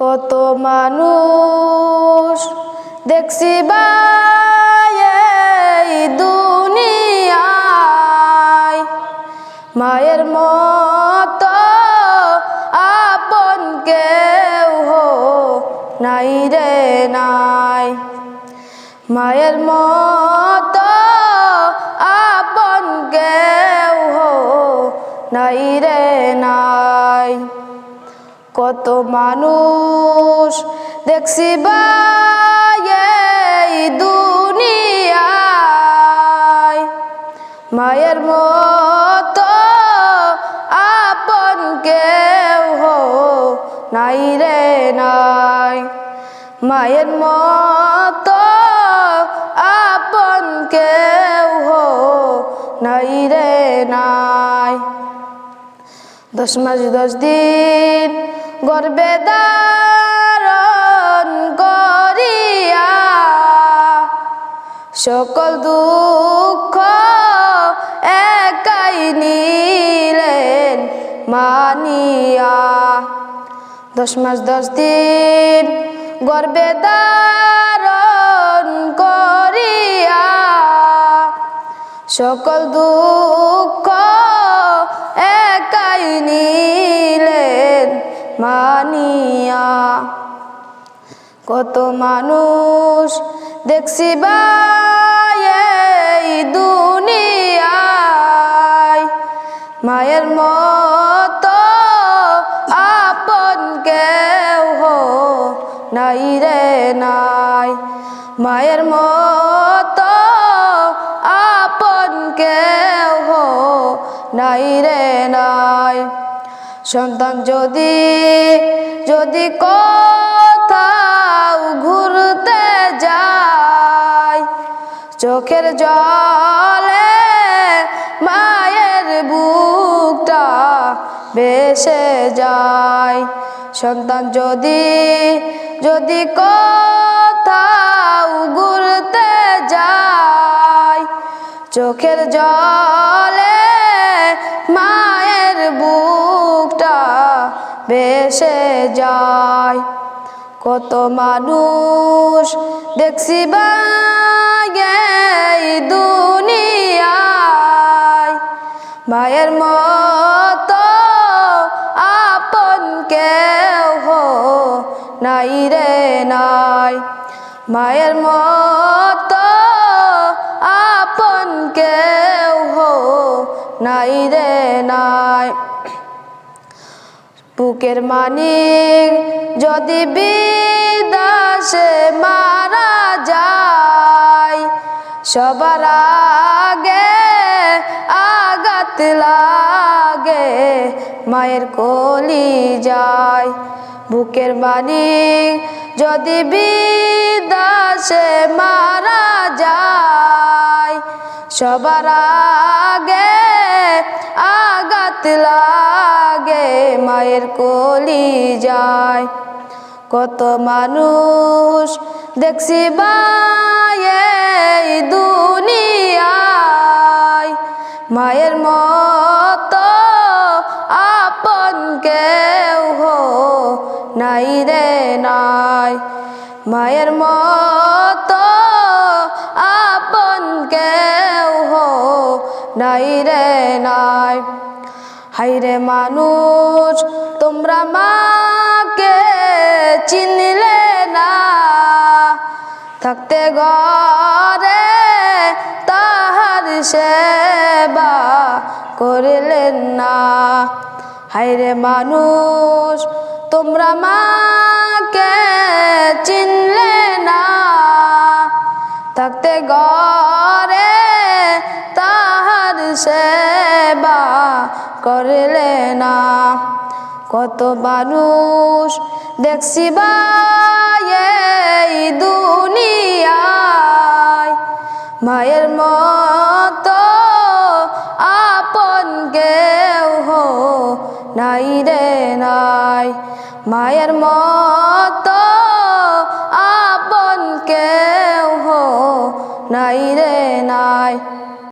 কত মানুষ দেখছি দুনিয়ায়। মায়ের মতো আপন কেউ হো নাই রে নাই। মায়ের মতো আপন কেউ হো নাই রে নাই। কত মানুষ দেখছি এই দুনিয়ায়। মায়ের মতো আপন কেউ হো নাই রে নাই। মায়ের মতো আপন কেউ হো নাই রে নাই। দশ মাস দশ দিন গর্বে ধারণ করিয়া সকল দুঃখ একাই নিলেন মানিয়া। দশ মাস, দশ দিন গর্বে ধারণ করিয়া সকল দুঃখ একাই নিলেন মানিয়া। কত মানুষ দেখছি এই দুনিয়ায়। মায়ের মতো আপন কেউ হো নাই রে নাই। মায়ের মতো আপন কেউ হো নাই রে নাই। সন্তান যদি যদি কোথাও ঘুরতে যায়, চোখের জলে মায়ের বুকটা বেসে যায়। সন্তান যদি যদি কোথাও ঘুরতে যায়, চোখের জলে বেসে যায়। কত মানুষ দেখছি এই দুনিয়ায়। মায়ের মতো আপন কেউ হো নাই রে নাই। মায়ের মতো আপন কেউ হো নাই রে নাই। বুকের মানিক যদি বিদাসে মারা যায়, সবার আগে আঘাত লাগে, মায়ের কলি যায়। বুকের মানিক যদি বিদাসে মারা যায়, সবার আগে আঘাত লাগে, মায়ের কলি যায়। কত মানুষ দেখছি এই দুনিয়ায়। মায়ের মতো আপন কেউ হো নাই রে নাই। মায়ের মতো আপন কেউ হো নাই রে নাই। হাইরে মানুষ, তোমরা মাকে চিনলে না। থাকতে ঘরে তাহার সেবা করলেন না। হাইরে মানুষ, তোমরা মাকে চিনলে না। থাকতে ঘরে করলে না। কত মানুষ দেখছি এই দুনিয়ায়। মায়ের মতো আপন কেউ হো নাই রে নাই। মায়ের মতো আপন কেউ হো নাই রে নাই।